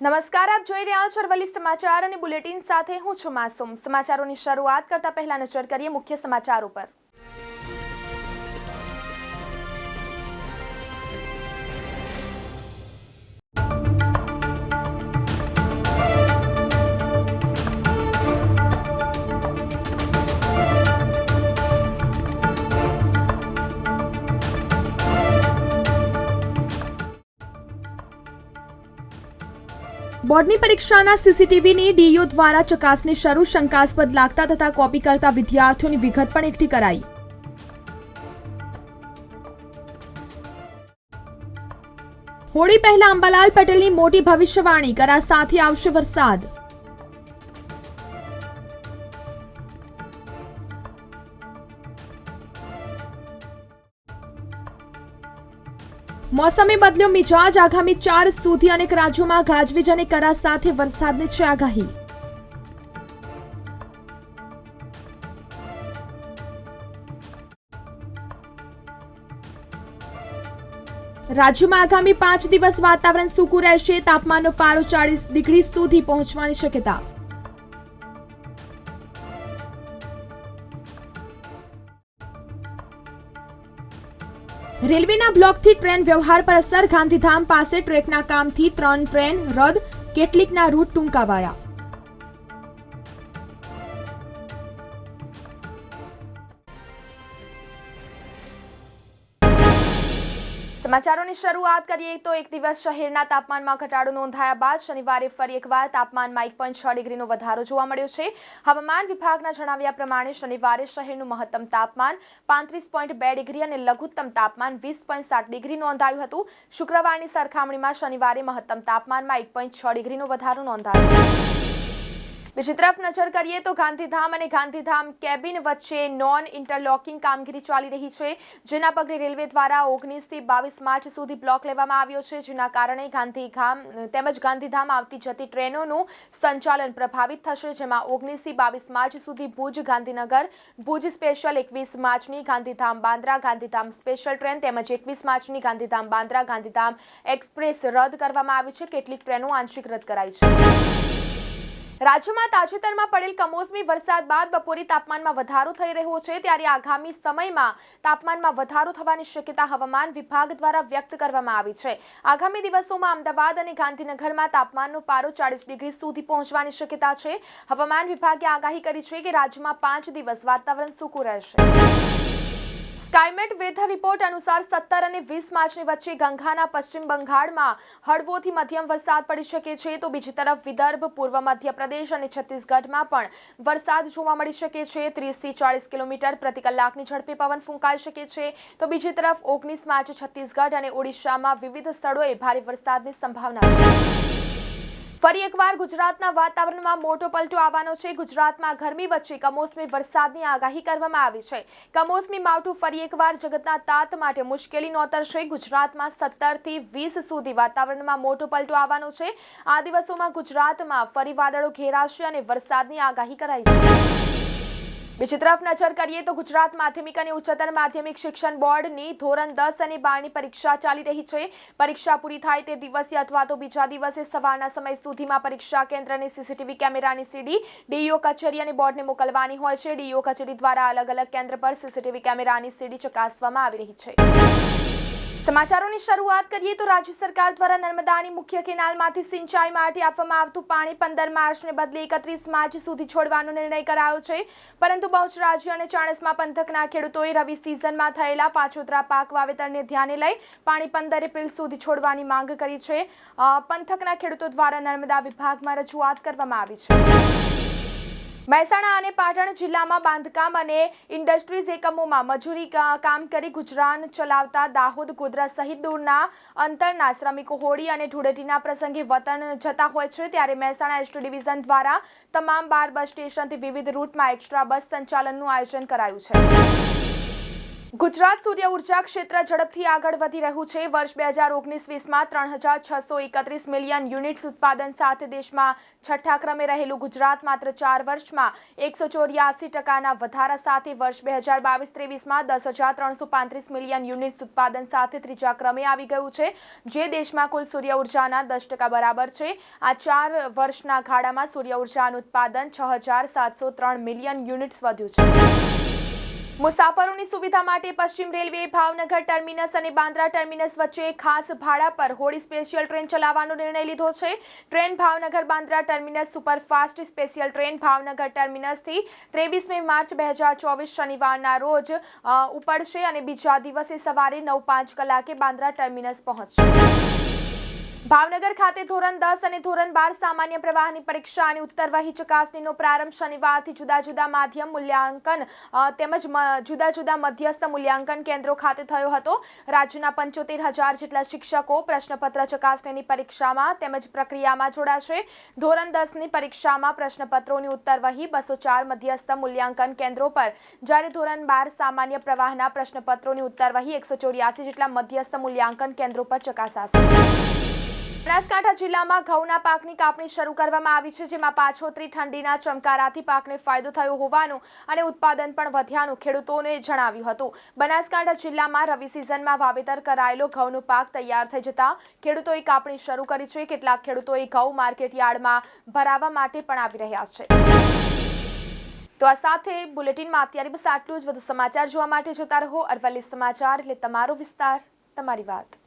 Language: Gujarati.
નમસ્કાર, આપ જોઈ રહ્યા છો અરવલ્લી સમાચાર અને બુલેટિન સાથે હું છું માસુમ. સમાચારોની શરૂઆત કરતા પહેલા નજર કરીએ મુખ્ય સમાચારો પર. બોર્ડની પરીક્ષાના સીસીટીવીની ડીયુ દ્વારા ચકાસણી શરૂ, શંકાસ્પદ લાગતા તથા કોપી કરતા વિદ્યાર્થીઓની વિગત પણ એકઠી કરાઈ. હોળી પહેલા અંબાલાલ પટેલની મોટી ભવિષ્યવાણી, કરા સાથે આવશે વરસાદ. મોસમે બદલ્યો મિજાજ. આગામી ચાર સુધી અનેક રાજ્યોમાં ગાજવીજ અને કરા સાથે વરસાદની છે આગાહી. રાજ્યમાં આગામી પાંચ દિવસ વાતાવરણ સૂકું રહેશે. તાપમાનનો પારો ચાળીસ ડિગ્રી સુધી પહોંચવાની શક્યતા. રેલવેના બ્લોકથી ટ્રેન વ્યવહાર પર અસર ગાંધીધામ પાસે ટ્રેકના કામથી ત્રણ ટ્રેન રદ, કેટલીકના રૂટ ટૂંકાવાયા. સમાચારોની શરૂઆત કરીએ તો એક દિવસ શહેરના તાપમાનમાં ઘટાડો નોંધાયા બાદ શનિવારે ફરી એકવાર તાપમાનમાં એક પોઈન્ટ છ ડિગ્રીનો વધારો જોવા મળ્યો છે. હવામાન વિભાગના જણાવ્યા પ્રમાણે શનિવારે શહેરનું મહત્તમ તાપમાન પાંત્રીસ પોઈન્ટ બે ડિગ્રી અને લઘુત્તમ તાપમાન વીસ પોઈન્ટ સાત ડિગ્રી નોંધાયું હતું. શુક્રવારની સરખામણીમાં શનિવારે મહત્તમ તાપમાનમાં એક પોઈન્ટ છ ડિગ્રીનો વધારો નોંધાયો. બીજી તરફ નજર કરીએ તો ગાંધીધામ અને ગાંધીધામ કેબિન વચ્ચે નોન ઇન્ટરલોકિંગ કામગીરી ચાલી રહી છે, જેના પગલે રેલવે દ્વારા ઓગણીસથી બાવીસ માર્ચ સુધી બ્લોક લેવામાં આવ્યો છે, જેના કારણે ગાંધીધામ, તેમજ ગાંધીધામ આવતી જતી ટ્રેનોનું સંચાલન પ્રભાવિત થશે, જેમાં ઓગણીસથી બાવીસ માર્ચ સુધી ભુજ ગાંધીનગર, ભુજ સ્પેશિયલ એકવીસ માર્ચની ગાંધીધામ બાંદ્રા, ગાંધીધામ સ્પેશિયલ ટ્રેન તેમજ એકવીસ માર્ચની ગાંધીધામ બાંદ્રા, ગાંધીધામ એક્સપ્રેસ રદ કરવામાં આવી છે, કેટલીક ટ્રેનો આંશિક રદ કરાઈ છે. રાજ્યમાં તાજેતરમાં પડેલ કમોસમી વરસાદ બાદ બપોરે તાપમાનમાં વધારો થઈ રહ્યો છે, ત્યારે આગામી સમયમાં તાપમાનમાં વધારો થવાની શક્યતા હવામાન વિભાગ દ્વારા વ્યક્ત કરવામાં આવી છે. આગામી દિવસોમાં અમદાવાદ અને ગાંધીનગરમાં તાપમાનનો પારો ચાળીસ ડિગ્રી સુધી પહોંચવાની શક્યતા છે. હવામાન વિભાગે આગાહી કરી છે કે રાજ્યમાં પાંચ દિવસ વાતાવરણ સૂકું રહેશે. સ્કાયમેટ વેધર રિપોર્ટ અનુસાર સત્તર અને વીસ માર્ચની વચ્ચે ગંગાના પશ્ચિમ બંગાળમાં હળવોથી મધ્યમ વરસાદ પડી શકે છે. તો બીજી તરફ વિદર્ભ, પૂર્વ મધ્યપ્રદેશ અને છત્તીસગઢમાં પણ વરસાદ જોવા મળી શકે છે. ત્રીસથી ચાળીસ કિલોમીટર પ્રતિ કલાકની ઝડપે પવન ફૂંકાઈ શકે છે. તો બીજી તરફ ઓગણીસ માર્ચ છત્તીસગઢ અને ઓડિશામાં વિવિધ સ્થળોએ ભારે વરસાદની સંભાવના છે. ફરી એકવાર ગુજરાતના વાતાવરણમાં મોટો પલટો આવવાનો છે. ગુજરાતમાં ગરમી વચ્ચે કમોસમી વરસાદની આગાહી કરવામાં આવી છે. કમોસમી માવઠું ફરી એકવાર જગતના તાત માટે મુશ્કેલી નોતરશે. ગુજરાતમાં સત્તરથી વીસ સુધી વાતાવરણમાં મોટો પલટો આવવાનો છે. આ દિવસોમાં ગુજરાતમાં ફરી વાદળો ઘેરાશે અને વરસાદની આગાહી કરાઈ છે. બીજી તરફ નજર કરીએ તો ગુજરાત માધ્યમિક અને ઉચ્ચતર માધ્યમિક શિક્ષણ બોર્ડની ધોરણ દસ અને બારની પરીક્ષા ચાલી રહી છે. પરીક્ષા પૂરી થાય તે દિવસે અથવા તો બીજા દિવસે સવારના સમય સુધીમાં પરીક્ષા કેન્દ્રની સીસીટીવી કેમેરાની સીડી ડીઈઓ કચેરી અને બોર્ડને મોકલવાની હોય છે. ડીઈઓ કચેરી દ્વારા અલગ અલગ કેન્દ્ર પર સીસીટીવી કેમેરાની સીડી ચકાસવામાં આવી રહી છે. સમાચારોની શરૂઆત કરીએ તો રાજ્ય સરકાર દ્વારા નર્મદાની મુખ્ય કેનાલમાંથી સિંચાઈ માટે આપવામાં આવતું પાણી પંદર માર્ચને બદલે એકત્રીસ માર્ચ સુધી છોડવાનો નિર્ણય કરાયો છે. પરંતુ બહુચ રાજ્ય અને ચાણસ્મા પંથકના ખેડૂતોએ રવિ સિઝનમાં થયેલા પાછોતરા પાક વાવેતરને ધ્યાને લઈ પાણી પંદર એપ્રિલ સુધી છોડવાની માંગ કરી છે. પંથકના ખેડૂતો દ્વારા નર્મદા વિભાગમાં રજૂઆત કરવામાં આવી છે. મહેસાણા અને પાટણ જિલ્લામાં બાંધકામ અને ઇન્ડસ્ટ્રીઝ એકમોમાં મજૂરી કામ કરી ગુજરાન ચલાવતા દાહોદ, ગોધરા સહિત દૂરના અંતરના શ્રમિકો હોળી અને ધૂળેટીના પ્રસંગે વતન જતા હોય છે. ત્યારે મહેસાણા એસટી ડિવિઝન દ્વારા તમામ બાર બસ સ્ટેશનથી વિવિધ રૂટમાં એક્સ્ટ્રા બસ સંચાલનનું આયોજન કરાયું છે. ગુજરાત સૂર્ય ઊર્જા ક્ષેત્ર ઝડપથી આગળ વધી રહ્યું છે. વર્ષ બે હજાર ઓગણીસ વીસમાં ત્રણ હજાર છસો એકત્રીસ મિલિયન યુનિટ્સ ઉત્પાદન સાથે દેશમાં છઠ્ઠા ક્રમે રહેલું ગુજરાત માત્ર ચાર વર્ષમાં એકસો ચોર્યાસી ટકાના વધારા સાથે વર્ષ બે હજાર બાવીસ ત્રેવીસમાં દસ હજાર ત્રણસો પાંત્રીસ મિલિયન યુનિટ્સ ઉત્પાદન સાથે ત્રીજા ક્રમે આવી ગયું છે. જે દેશમાં કુલ સૂર્ય ઉર્જાના દસ ટકા બરાબર છે. આ ચાર વર્ષના ગાળામાં સૂર્ય ઉર્જાનું ઉત્પાદન છ હજાર સાતસો ત્રણ મિલિયન યુનિટ્સ વધ્યું છે. મુસાફરોની સુવિધા માટે પશ્ચિમ રેલવે, ભાવનગર ટર્મિનસ અને બાંદ્રા ટર્મિનસ વચ્ચે ખાસ ભાડા પર હોળી સ્પેશિયલ ટ્રેન ચલાવવાનો નિર્ણય લીધો છે. Train Bhavnagar, Bandra terminus superfast special train Bhavnagar ટર્મિનસથી ત્રેવીસમી માર્ચ બે હજાર ચોવીસ શનિવારના રોજ ઉપડશે અને બીજા દિવસે સવારે નવ પાંચ કલાકે બાંદ્રા ટર્મિનસ પહોંચશે. ભાવનગર ખાતે ધોરણ દસ અને ધોરણ બાર સામાન્ય પ્રવાહની પરીક્ષા અને ઉત્તરવહી ચકાસણીનો પ્રારંભ શનિવારથી જુદા જુદા માધ્યમ મૂલ્યાંકન તેમજ જુદા જુદા મધ્યસ્થ મૂલ્યાંકન કેન્દ્રો ખાતે થયો હતો. રાજ્યના પંચોતેર હજાર જેટલા શિક્ષકો પ્રશ્નપત્ર ચકાસણીની પરીક્ષામાં તેમજ પ્રક્રિયામાં જોડાશે. ધોરણ દસની પરીક્ષામાં પ્રશ્નપત્રોની ઉત્તરવહી બસો ચાર મધ્યસ્થ મૂલ્યાંકન કેન્દ્રો પર. જ્યારે ધોરણ બાર સામાન્ય પ્રવાહના પ્રશ્નપત્રોની ઉત્તરવહી એકસો ચોર્યાસી જેટલા મધ્યસ્થ મૂલ્યાંકન કેન્દ્રો પર ચકાસાશે. બનાસકાંઠા જિલ્લામાં ઘઉંના પાકની કાપણી શરૂ કરવામાં આવી છે, જેમાં પાછોતરી ઠંડીના ચમકારાથી પાકને ફાયદો થયો હોવાનું અને ઉત્પાદન પણ વધ્યાનું ખેડૂતોને જણાવ્યું હતું. બનાસકાંઠા જિલ્લામાં રવિ સિઝનમાં વાવેતર કરાયેલો ઘઉંનો પાક તૈયાર થઈ જતા ખેડૂતોએ કાપણી શરૂ કરી છે. કેટલાક ખેડૂતોએ ઘઉં માર્કેટ યાર્ડમાં ભરાવા માટે પણ આવી રહ્યા છે. તો આ સાથે બુલેટિનમાં અત્યારે બસ આટલું જ. વધુ સમાચાર જોવા માટે જોતા રહો. અરવલ્લી સમાચાર એટલે તમારો વિસ્તાર. તમારી વાત.